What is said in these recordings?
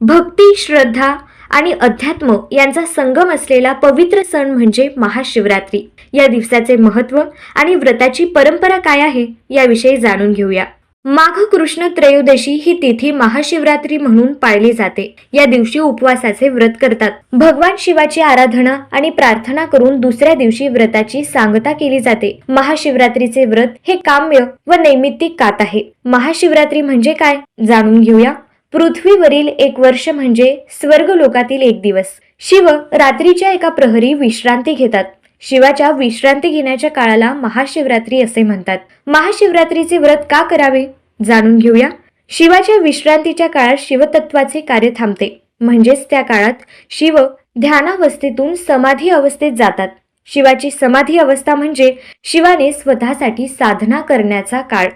भक्ती श्रद्धा आणि अध्यात्म यांचा संगम असलेला पवित्र सण म्हणजे महाशिवरात्री. या दिवसाचे महत्त्व आणि व्रताची परंपरा काय आहे याविषयी जाणून घेऊया. माघ कृष्ण त्रयोदशी ही तिथी महाशिवरात्री म्हणून पाळली जाते. या दिवशी उपवासाचे व्रत करतात. भगवान शिवाची आराधना आणि प्रार्थना करून दुसऱ्या दिवशी व्रताची सांगता केली जाते. महाशिवरात्रीचे व्रत हे काम्य व नैमित्तिक कात आहे. महाशिवरात्री म्हणजे काय? जाणून घेऊया. पृथ्वीवरील एक वर्ष म्हणजे स्वर्ग लोकातील एक दिवस. शिव रात्रीच्या एका प्रहरी विश्रांती घेतात. शिवाच्या विश्रांती घेण्याच्या काळाला महाशिवरात्री असे म्हणतात. महाशिवरात्रीचे व्रत का करावे? जाणून घेऊया. शिवाच्या विश्रांतीच्या काळात शिवतत्वाचे कार्य थांबते. म्हणजेच त्या काळात शिव ध्यानावस्थेतून समाधी अवस्थेत जातात. शिवाची समाधी अवस्था म्हणजे शिवाने स्वतःसाठी साधना करण्याचा काळ.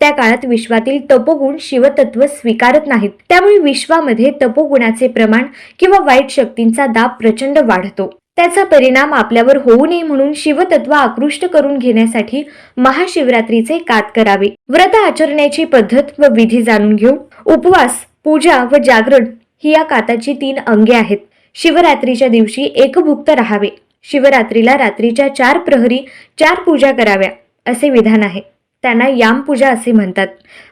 त्या काळात विश्वातील तपोगुण शिवतत्व स्वीकारत नाहीत. त्यामुळे विश्वामध्ये तपोगुणाचे प्रमाण किंवा वाईट शक्तींचा दाब प्रचंड वाढतो. त्याचा परिणाम आपल्यावर होऊ नये म्हणून शिवतत्व आकृष्ट करून घेण्यासाठी महाशिवरात्रीचे कात करावे. व्रत आचरण्याची पद्धत व विधी जाणून घेऊ उपवास पूजा व जागरण ही या काताची तीन अंगे आहेत. शिवरात्रीच्या दिवशी एकभुक्त राहावे. शिवरात्रीला रात्रीच्या चार प्रहरी चार पूजा कराव्या असे विधान आहे. त्यांना यामपूजा असे म्हणतात.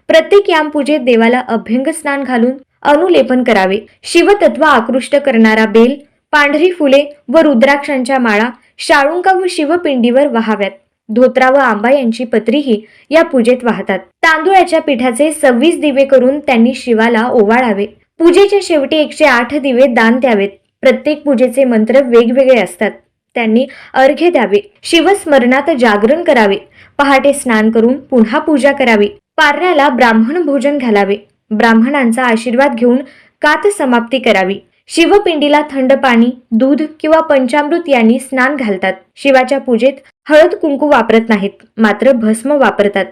प्रत्येक यामपूजेत देवाला अभ्यंग स्नान घालून अनुलेपन करावे. शिवतत्व आकृष्ट करणारा बेल पांढरी फुले व रुद्राक्षांच्या माळा शाळुंका व शिवपिंडीवर वाहाव्यात. धोत्रा व आंबा यांची पत्रीही या पूजेत वाहतात. तांदुळाच्या पिठाचे सव्वीस दिवे करून त्यांनी शिवाला ओवाळावे. पूजेच्या शेवटी एकशे आठ दिवे दान द्यावेत. प्रत्येक पूजेचे मंत्र वेगवेगळे असतात. त्यांनी अर्घ्य द्यावे शिवस्मरणात जागरण करावे पहाटे स्नान करून पुन्हा पूजा करावी पारण्याला ब्राह्मण भोजन घालावे ब्राह्मणांचा आशीर्वाद घेऊन कात समाप्ती करावी. शिवपिंडीला थंड पाणी दूध किंवा पंचामृत यांनी स्नान घालतात. शिवाच्या पूजेत हळद कुंकू वापरत नाहीत मात्र भस्म वापरतात.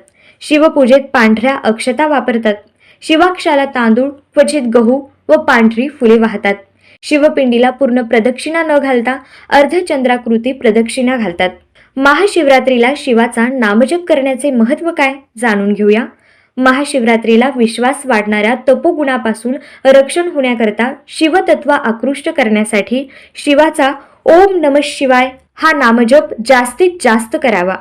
शिवपूजेत पांढऱ्या अक्षता वापरतात. शिवाक्षाला तांदूळ क्वचित गहू व पांढरी फुले वाहतात. शिवपिंडीला पूर्ण प्रदक्षिणा न घालता अर्धचंद्राकृती प्रदक्षिणा घालतात. महाशिवरात्रीला शिवाचा नामजप करण्याचे महत्त्व काय जाणून घेऊया. महाशिवरात्रीला विश्वास वाढणाऱ्या तपोगुणापासून रक्षण होण्याकरता शिवतत्व आकृष्ट करण्यासाठी शिवाचा ओम नम शिवाय हा नामजप जास्तीत जास्त करावा.